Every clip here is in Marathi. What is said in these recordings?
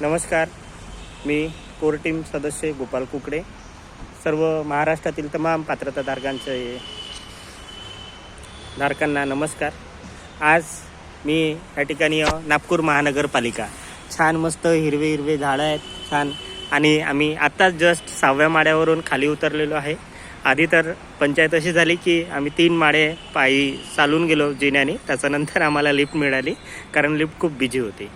नमस्कार. मी कोर टीम सदस्य गोपाल कुकडे. सर्व महाराष्ट्रातील तमाम पात्रताधारकांचे धारकांना नमस्कार. आज मी या ठिकाणी नागपूर महानगरपालिका. छान मस्त हिरवे हिरवे झाडं आहेत छान. आणि आम्ही आत्ताच जस्ट सहाव्या माड्यावरून खाली उतरलेलो आहे. आधी तर पंचायत अशी झाली की आम्ही तीन माडे पायी चालून गेलो जिन्याने. त्याच्यानंतर आम्हाला लिफ्ट मिळाली कारण लिफ्ट खूप बिझी होती.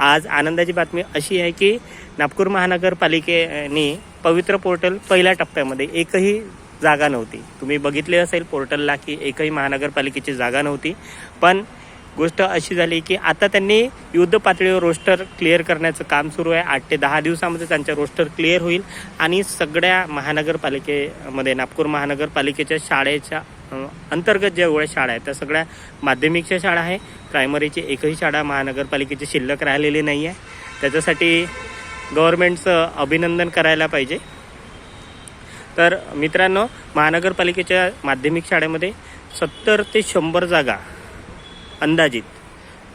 आज आनंदाची बातमी अशी आहे की नागपूर महानगरपालिकेने पवित्र पोर्टल पहिल्या टप्प्यामध्ये एकही जागा नव्हती. तुम्ही बघितले असेल पोर्टलला की एकही महानगरपालिकेची जागा नव्हती. पण गोष्ट अशी झाली की आता त्यांनी युद्ध पातळीवर रोस्टर क्लिअर करण्याचं काम सुरू आहे. आठ ते दहा दिवसामध्ये त्यांचं रोस्टर क्लिअर होईल. आणि सगळ्या महानगरपालिकेमध्ये नागपूर महानगरपालिकेच्या शाळेच्या अंतर्गत ज्या एवढ्या शाळा आहेत त्या सगळ्या माध्यमिकच्या शाळा आहे. प्रायमरीची एकही शाळा महानगरपालिकेची शिल्लक राहिलेली नाही आहे. त्याच्यासाठी गव्हर्मेंटचं अभिनंदन करायला पाहिजे. तर मित्रांनो महानगरपालिकेच्या माध्यमिक शाळेमध्ये सत्तर ते शंभर जागा अंदाजित.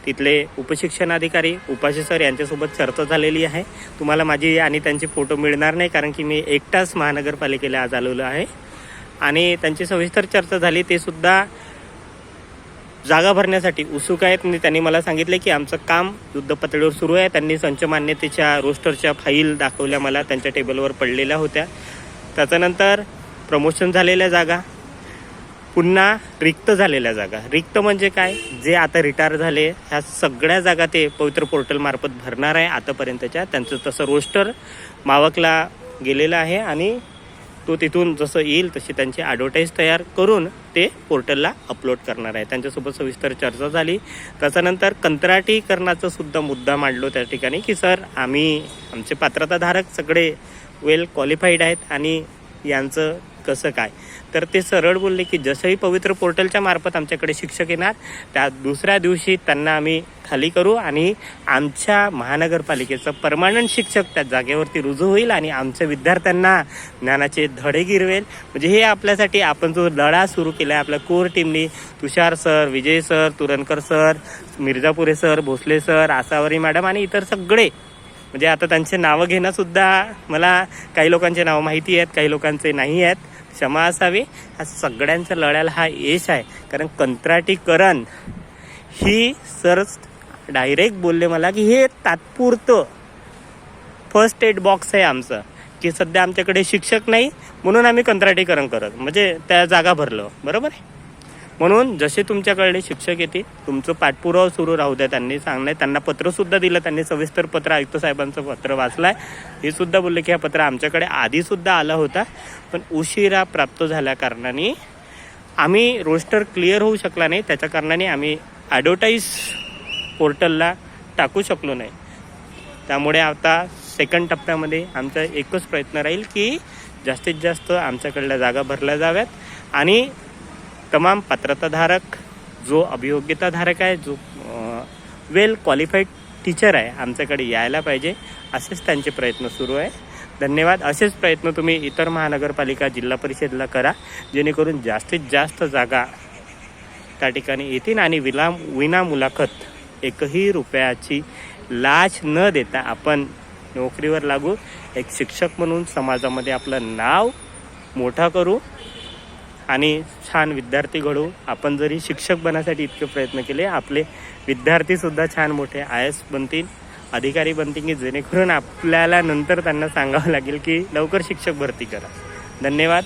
तिथले उपशिक्षणाधिकारी उपाशी सर यांच्यासोबत चर्चा झालेली आहे. तुम्हाला माझी आणि त्यांचे फोटो मिळणार नाही कारण की मी एकटाच महानगरपालिकेला आज आलेलो आहे. आणि त्यांची सविस्तर चर्चा झाली ते सुद्धा जागा भरण्यासाठी उत्सुक आहेत. आणि त्यांनी मला सांगितले की आमचं काम युद्ध पातळीवर सुरू आहे. त्यांनी संच मान्यतेच्या रोस्टरच्या फाईल दाखवल्या मला त्यांच्या टेबलवर पडलेल्या होत्या. त्याच्यानंतर प्रमोशन झालेल्या जागा पुन्हा रिक्त झालेल्या जागा. रिक्त म्हणजे काय? जे आता रिटायर झाले ह्या सगळ्या जागा ते पवित्र पोर्टलमार्फत भरणार आहे आतापर्यंतच्या. त्यांचं तसं रोस्टर मावकला गेलेलं आहे आणि तो तिथून जसं येईल तशी त्यांची ॲडव्हर्टाईज तयार करून ते पोर्टलला अपलोड करणार आहे. त्यांच्यासोबत सविस्तर चर्चा झाली. त्याच्यानंतर कंत्राटीकरणाचा सुद्धा मुद्दा मांडलो त्या ठिकाणी की सर आम्ही आमचे पात्रताधारक सगळे वेल क्वालिफाईड आहेत आणि यांचं कसं काय? तर ते सरळ बोलले की जसंही पवित्र पोर्टलच्या मार्फत आमच्याकडे शिक्षक येणार त्या दुसऱ्या दिवशी त्यांना आम्ही खाली करू आणि आमच्या महानगरपालिकेचं परमानंट शिक्षक त्या जागेवरती रुजू होईल आणि आमच्या विद्यार्थ्यांना ज्ञानाचे धडे गिरवेल. म्हणजे हे आपल्यासाठी आपण जो लढा सुरू केला आहे आपल्या core टीमनी Tushar sir Vijay sir Turankar sir Mirjapure sir Bhosale sir Asavari madam आणि इतर सगळे. म्हणजे आता त्यांचे नावं घेणंसुद्धा मला काही लोकांचे नावं माहिती आहेत काही लोकांचे नाही आहेत. क्षमा असावी. हा सगळ्यांच्या लढ्याला हा यश आहे. कारण कंत्राटीकरण ही सर डायरेक्ट बोलले मला की हे तात्पुरतं फर्स्ट एड बॉक्स आहे आमचं की सध्या आमच्याकडे शिक्षक नाही म्हणून आम्ही कंत्राटीकरण करत म्हणजे त्या जागा भरलं बरोबर आहे? म्हणून जसे तुमच्याकडे शिक्षक येतील तुमचं पाठपुरावा सुरू राहू द्या त्यांनी सांगणं त्यांना पत्रसुद्धा दिलं त्यांनी सविस्तर पत्र आयुक्त साहेबांचं पत्र वाचलं आहे हे सुद्धा बोलले की हा पत्र आमच्याकडे आधीसुद्धा आला होता पण उशिरा प्राप्त झाल्या कारणाने आम्ही रोस्टर क्लिअर होऊ शकला नाही त्याच्या कारणाने आम्ही ॲडव्हर्टाईज पोर्टलला टाकू शकलो नाही. त्यामुळे आता सेकंड टप्प्यामध्ये आमचा एकच प्रयत्न राहील की जास्तीत जास्त आमच्याकडल्या जागा भरल्या जाव्यात आणि तमाम पात्रताधारक जो अभियोग्यताधारक आहे जो वेल क्वालिफाईड टीचर आहे आमच्याकडे यायला पाहिजे असेच त्यांचे प्रयत्न सुरू आहे. धन्यवाद. असेच प्रयत्न तुम्ही इतर महानगरपालिका जिल्हा परिषदला करा जेणेकरून जास्तीत जास्त जागा त्या ठिकाणी येतील आणि विना विना मुलाखत एकही रुपयाची लाच न देता आपण नोकरीवर लागू. एक शिक्षक म्हणून समाजामध्ये आपलं नाव मोठा करू आणि छान विद्यार्थी घडवू आपण जरी शिक्षक बनासाठी इतके प्रयत्न केले आपले विद्यार्थीसुद्धा छान मोठे आय एस बनतील अधिकारी बनतील की जेणेकरून आपल्याला नंतर त्यांना सांगावं लागेल की लवकर शिक्षक भरती करा. धन्यवाद.